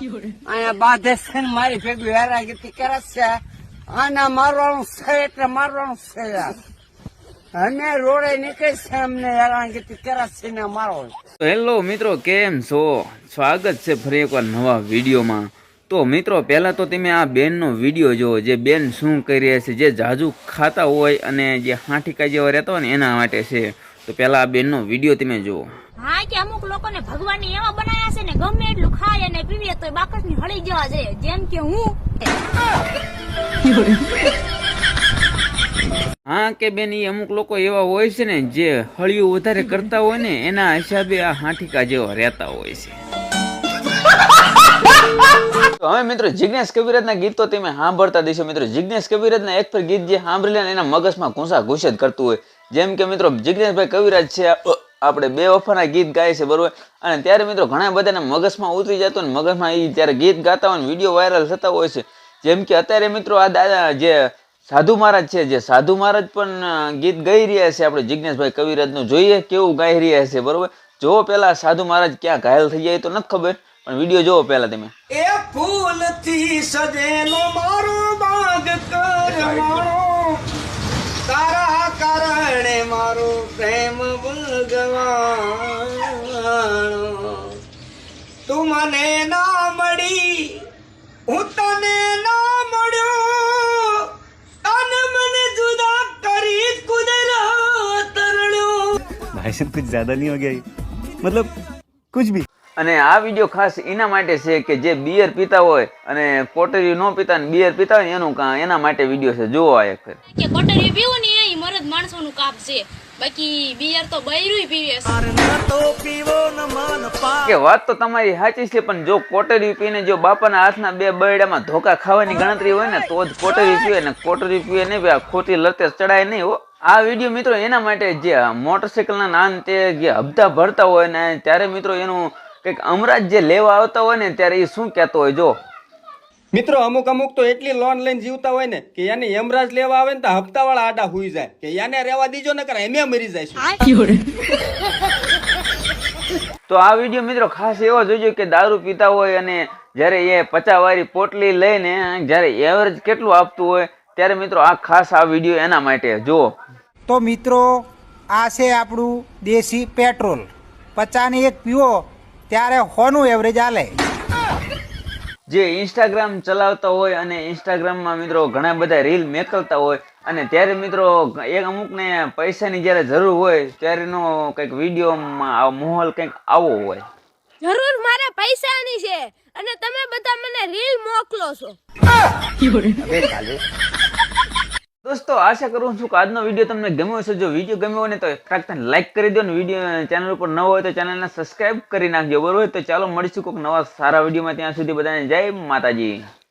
અહીંયા બાંધે છે ને મારી ભેગું હેરાગીતી કરે છે. આના મારવાનું છે એટલે મારવાનું છે યાર. અમે રોડે નીકળી છે અમને હેરાનગીતી કરે છે ને મારો તો હેલો મિત્રો કેમ છો? સ્વાગત છે ફરી એકવાર નવા વિડીયોમાં. તો મિત્રો પહેલાં તો તમે આ બેનનો વીડિયો જુઓ જે બેન શું કરી રહ્યા છે જે જાજુ ખાતા હોય અને જે હાંઠી જેવા રહેતા હોય ને એના માટે છે. તો પહેલાં આ બેનનો વીડિયો તમે જુઓ. હા કે અમુક લોકોને ભગવાન એવા બનાયા છે ને ગમે એટલું ખાય અને પીવે તો બાકસની હળી જવા છે જેમ કે હું. હા કે બેન એ અમુક લોકો એવા હોય છે ને જે હળિયું વધારે કરતા હોય ને એના હિસાબે આ હાંઠીકા જેવા રહેતા હોય છે. તો હવે મિત્રો જિજ્ઞેશ કવિરાજના ગીત તો તમે સાંભળતા દેશો મિત્રો જિજ્ઞેશ કવિરાજના એક પર ગીત જે સાંભળી એના મગજમાં ઘૂંસા ઘૂસ જ કરતું હોય. જેમ કે મિત્રો જિજ્ઞેશભાઈ કવિરાજ છે આપણે બે વફાના ગીત ગાય છે બરોબર? અને ત્યારે મિત્રો ઘણા બધાના મગજમાં ઉતરી જતો ને મગજમાં એ ત્યારે ગીત ગાતા હોય વીડિયો વાયરલ થતા હોય છે. જેમ કે અત્યારે મિત્રો આ દાદા જે સાધુ મહારાજ છે જે સાધુ મહારાજ પણ ગીત ગાઈ રહ્યા છે આપણે જિજ્ઞેશભાઈ કવિરાજનું. જોઈએ કેવું ગાઈ રહ્યા છે બરોબર? જોવો પેલા સાધુ મહારાજ ક્યાં ઘાયલ થઈ જાય એ તો નથી ખબર પણ વીડિયો જોવો પેલા તમે. એ ફૂલથી સજેલો મારો બાગ કરવાણો भाई साहब कुछ ज्यादा नहीं हो गया ये? मतलब कुछ भी અને આ વિડીયો ખાસ એના માટે છે કે જે બિયર પીતા હોય અને કોટરી ન પીતા ને બિયર પીતા હોય ને એનું કા એના માટે વિડીયો છે જોવો આ એક ફેર. કે કોટરી પીવું ને એ મરદ માણસોનું કાપ છે બાકી બિયર તો બૈરું પીવે છે કે વાત તો તમારી સાચી છે પણ જો કોટરી પીને જો બાપાના હાથના બે બરડામાં ધોકા ખાવાની ગણતરી હોય ને તો જ કોટરી પીવે ને કોટરી પીવે નહીં ભાઈ આ ખોટી લતે ચડાય નહીં હો આ વીડિયો મિત્રો એના માટે જે મોટરસાઇકલના નામ તે જે હપ્તા ભરતા હોય ને ત્યારે મિત્રો એનું કંઈક અમરાજ જે લેવા આવતા હોય ને ત્યારે એ શું કહેતો હોય જો. મિત્રો અમુક અમુક તો એટલી લોન લઈને જીવતા હોય ને કે યાને યમરાજ લેવા આવે ને તો હપ્તા વાળા આડા હુઈ જાય. કે યાને રેવા દીજો ને કરે એમે મરી જાય તો આ વીડિયો મિત્રો ખાસ એવો જોજો કે દારૂ પીતા હોય અને જ્યારે એ પચાવાળી પોટલી લઈને જ્યારે એવરેજ કેટલું આપતું હોય ત્યારે મિત્રો આ ખાસ આ વીડિયો એના માટે જુઓ તો મિત્રો આ છે આપણું દેશી પેટ્રોલ. પચાની એક પીવો ત્યારે હોનું એવરેજ આલે જે ઇન્સ્ટાગ્રામ ચલાવતા હોય અને ઇન્સ્ટાગ્રામમાં મિત્રો ઘણા બધા રીલ મેકલતા હોય અને ત્યારે મિત્રો એક અમુકને પૈસાની જ્યારે જરૂર હોય ત્યારેનો કંઈક વિડીયોમાં આ માહોલ કંઈક આવો હોય. જરૂર મારે પૈસાની છે અને તમે બધા મને રીલ મોકલો છો. દોસ્તો, આશા કરું છું કે આજનો વીડિયો તમને ગમ્યો હશે. જો વીડિયો ગમ્યો હોય ને તો ક્યાંક લાઇક કરી દો ને વીડિયો ચેનલ ઉપર ન હોય તો ચેનલને સબસ્ક્રાઇબ કરી નાખજો. બરોબર? તો ચાલો મળીશું કોઈક નવા સારા વિડીયોમાં ત્યાં સુધી બધાને જય માતાજી.